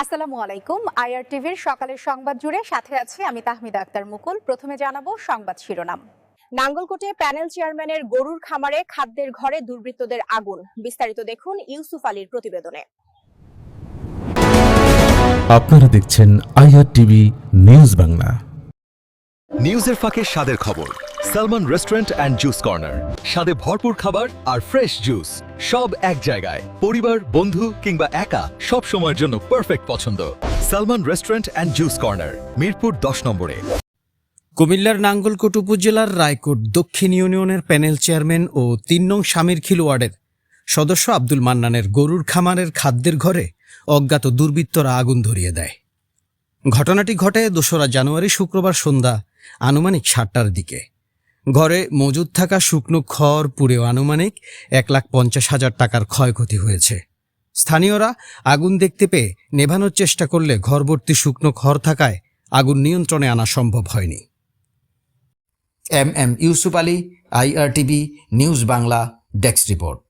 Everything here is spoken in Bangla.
আসসালামু আলাইকুম। আইআর টিভির সকালের সংবাদ জুড়ে সাথে আছি আমি তাহমিদা আক্তার মুকুল। প্রথমে জানাব সংবাদ শিরোনাম। নাঙ্গলকোটে প্যানেল চেয়ারম্যানের গরুর খামারে খাদ্যের ঘরে দুর্বৃত্তদের আগুন। বিস্তারিত দেখুন ইউসুফ আলীর প্রতিবেদনে। আপনারা দেখছেন আইআর টিভি নিউজ বাংলা। নিউজের ফাঁকে স্বাদের খবর। Salman restaurant and juice corner. স্বাদে ভরপুর খাবার আর ফ্রেশ জুস। সব এক জায়গায়। পরিবার, বন্ধু কিংবা একা সব সময়ের জন্য পারফেক্ট পছন্দ। Salman restaurant and juice corner, Mirpur দশ নম্বরে। কুমিল্লার নাঙ্গলকোট উপজেলার রায়কোট দক্ষিণ ইউনিয়নের প্যানেল চেয়ারম্যান ও তিন নং শামিরখিল ওয়ার্ডের সদস্য আব্দুল মান্নানের গরুর খামারের খাদ্যের ঘরে অজ্ঞাত দুর্বৃত্তরা আগুন ধরিয়ে দেয়। ঘটনাটি ঘটে দোসরা জানুয়ারি শুক্রবার সন্ধ্যা আনুমানিক সাতটার দিকে। ঘরে মজুদ থাকা শুকনো খড় পুড়েও আনুমানিক এক লাখ পঞ্চাশ হাজার টাকার ক্ষয়ক্ষতি হয়েছে। স্থানীয়রা আগুন দেখতে পেয়ে নেভানোর চেষ্টা করলে ঘরবর্তী শুকনো খড় থাকায় আগুন নিয়ন্ত্রণে আনা সম্ভব হয়নি। M M Yusuf Ali IRTV news Bangla, desk report.